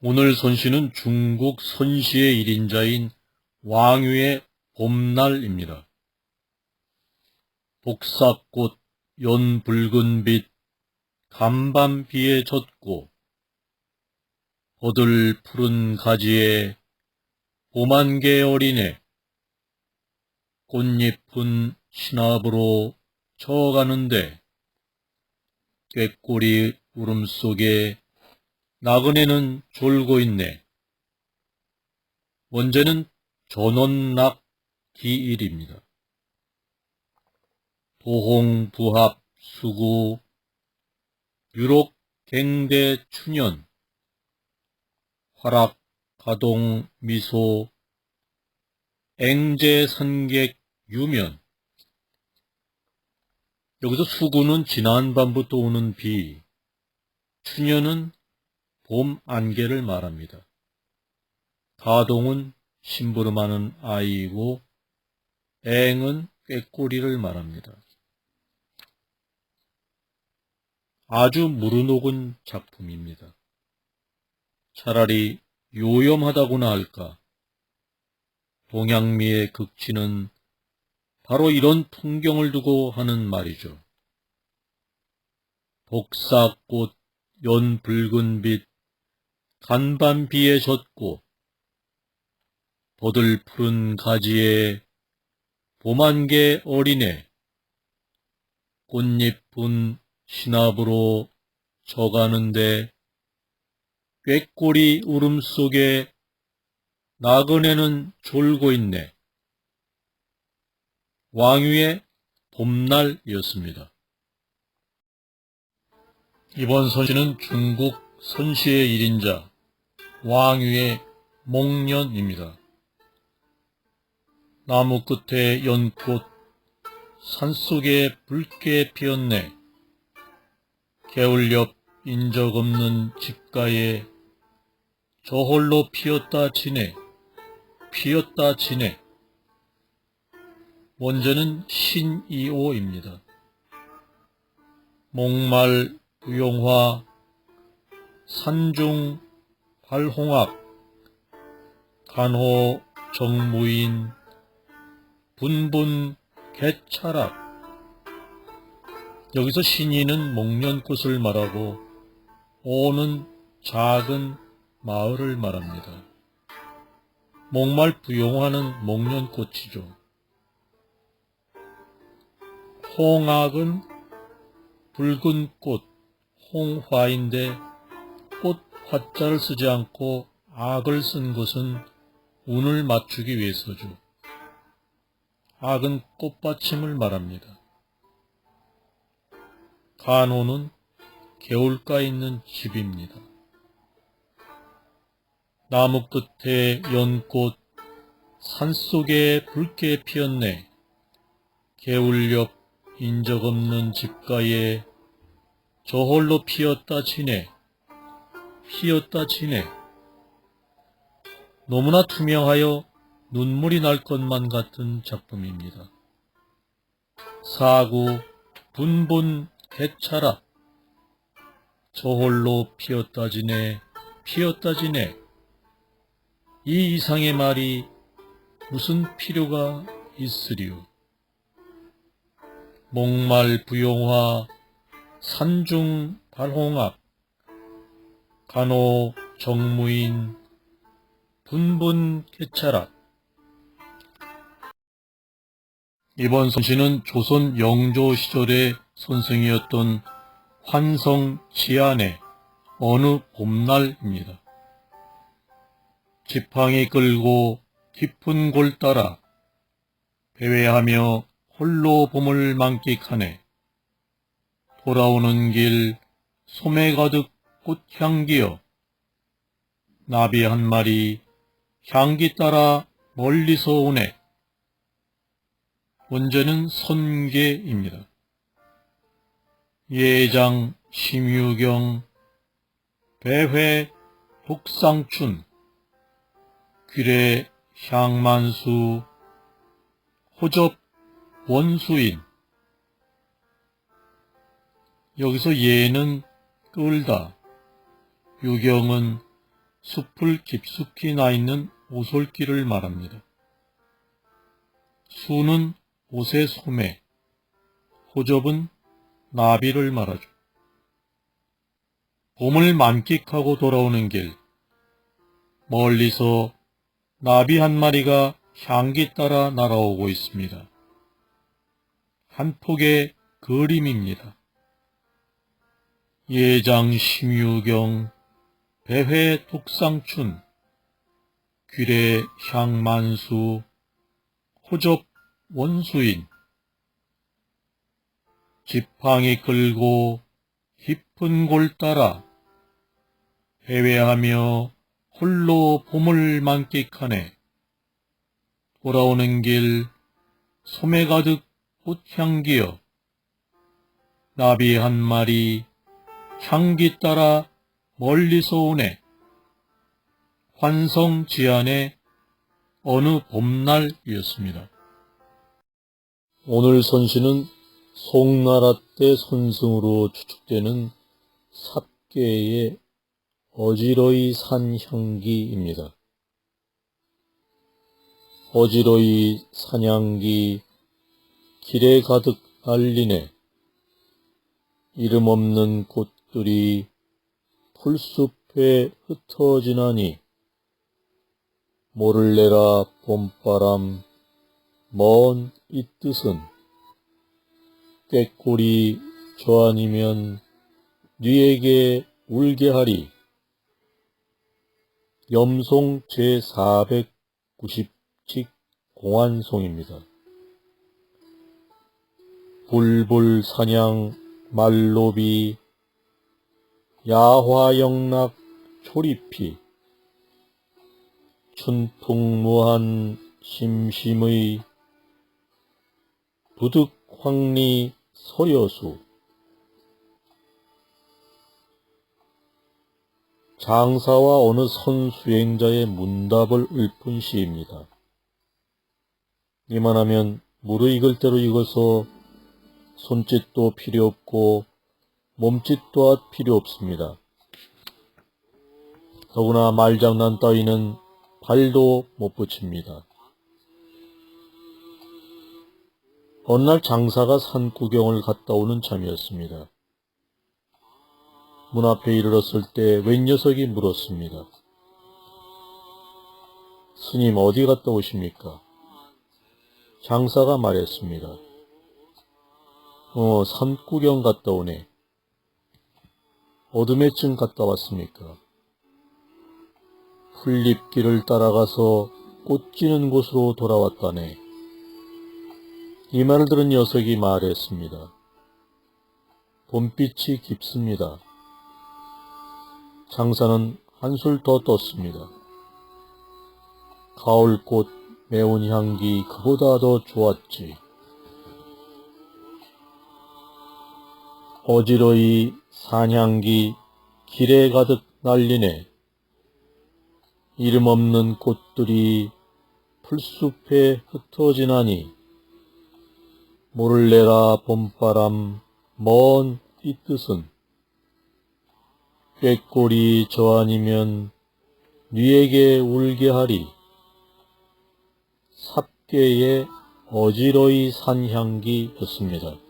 오늘 선시는 중국 선시의 1인자인 왕유의 봄날입니다. 복사꽃 연 붉은 빛 간밤비에 젖고 버들 푸른 가지에 봄한개 어린애 꽃잎은 신압으로 저어가는데 꾀꼬리 울음 속에 나그네는 졸고 있네. 원제는 전원낙 기일입니다. 도홍 부합 수구 유록 갱대 춘연 화락 가동 미소 앵제 선객 유면 여기서 수구는 지난 밤부터 오는 비, 춘연은 봄 안개를 말합니다. 가동은 심부름하는 아이이고 앵은 꾀꼬리를 말합니다. 아주 무르녹은 작품입니다. 차라리 요염하다고나 할까. 동양미의 극치는 바로 이런 풍경을 두고 하는 말이죠. 복사꽃 연 붉은 빛 간밤 비에 젖고 버들 푸른 가지에 봄한개 어린애 꽃잎은 신압으로 져가는데 꾀꼬리 울음 속에 나그네는 졸고 있네. 왕유의 봄날이었습니다. 이번 선시는 중국 선시의 1인자 왕유의 목련입니다. 나무 끝에 연꽃, 산속에 붉게 피었네. 개울 옆 인적 없는 집가에 저홀로 피었다 지네, 피었다 지네. 원제는 신이오입니다. 목말 부용화 산중 발홍학 간호 정무인 분분 개차락 여기서 신이는 목련꽃을 말하고 오는 작은 마을을 말합니다. 목말 부용화는 목련꽃이죠. 홍학은 붉은 꽃, 홍화인데 꽃 화자를 쓰지 않고 악을 쓴 것은 운을 맞추기 위해서죠. 악은 꽃받침을 말합니다. 간호는 개울가에 있는 집입니다. 나무 끝에 연꽃, 산속에 붉게 피었네. 개울 옆 인적 없는 집가에 저홀로 피었다 지네. 피었다 지네. 너무나 투명하여 눈물이 날 것만 같은 작품입니다. 사구, 분분, 개차라. 저홀로 피었다 지네, 피었다 지네. 이 이상의 말이 무슨 필요가 있으리요. 목말 부용화, 산중 발홍학, 간호 정무인, 분분 개차락. 이번 선시는 조선 영조 시절의 선생이었던 환성 지안의 어느 봄날입니다. 지팡이 끌고 깊은 골 따라 배회하며 홀로 봄을 만끽하네. 돌아오는 길 소매 가득 꽃향기여 나비 한 마리 향기 따라 멀리서 오네. 원제는 선계입니다. 예장, 심유경, 배회, 독상춘, 귀래, 향만수, 호접, 원수인. 여기서 예는 끌다, 유경은 숲을 깊숙이 나 있는 오솔길을 말합니다. 수는 옷의 소매, 호접은 나비를 말하죠. 봄을 만끽하고 돌아오는 길, 멀리서 나비 한 마리가 향기 따라 날아오고 있습니다. 한 폭의 그림입니다. 예장 심유경, 배회 독상춘, 귀래 향만수, 호접 원수인, 지팡이 끌고 깊은 골 따라 해외하며 홀로 봄을 만끽하네. 돌아오는 길 소매 가득 꽃향기여 나비 한 마리 향기 따라 멀리서 오네. 환성 지안의 어느 봄날이었습니다. 오늘 선시는 송나라 때 선승으로 추측되는 삽계의 어지러이 산 향기입니다. 어지러이 산향기 길에 가득 알리네. 이름 없는 꽃들이 풀숲에 흩어지나니 모를래라 봄바람 먼 이 뜻은 꾀꼬리 저 아니면 뉘에게 울게 하리 염송 제490칙 공안송입니다. 불불 사냥 말로비 야화영락 초리피 춘풍무한 심심의 부득황리 서여수 장사와 어느 선수행자의 문답을 읊은 시입니다. 이만하면 무르익을 대로 익어서 손짓도 필요 없고 몸짓도 할 필요 없습니다. 더구나 말장난 따위는 발도 못 붙입니다. 어느 날 장사가 산 구경을 갔다 오는 참이었습니다. 문 앞에 이르렀을 때 웬 녀석이 물었습니다. 스님 어디 갔다 오십니까? 장사가 말했습니다. 어, 산구경 갔다 오네. 어둠에쯤 갔다 왔습니까? 풀잎길을 따라가서 꽃 지는 곳으로 돌아왔다네. 이 말을 들은 녀석이 말했습니다. 봄빛이 깊습니다. 장사는 한술 더 떴습니다. 가을꽃 매운 향기 그보다 더 좋았지. 어지러이 산향기 길에 가득 날리네. 이름 없는 꽃들이 풀숲에 흩어지나니 모를래라 봄바람 먼 이 뜻은 꾀꼬리 저 아니면 뉘에게 울게 하리 삽계의 어지러이 산향기였습니다.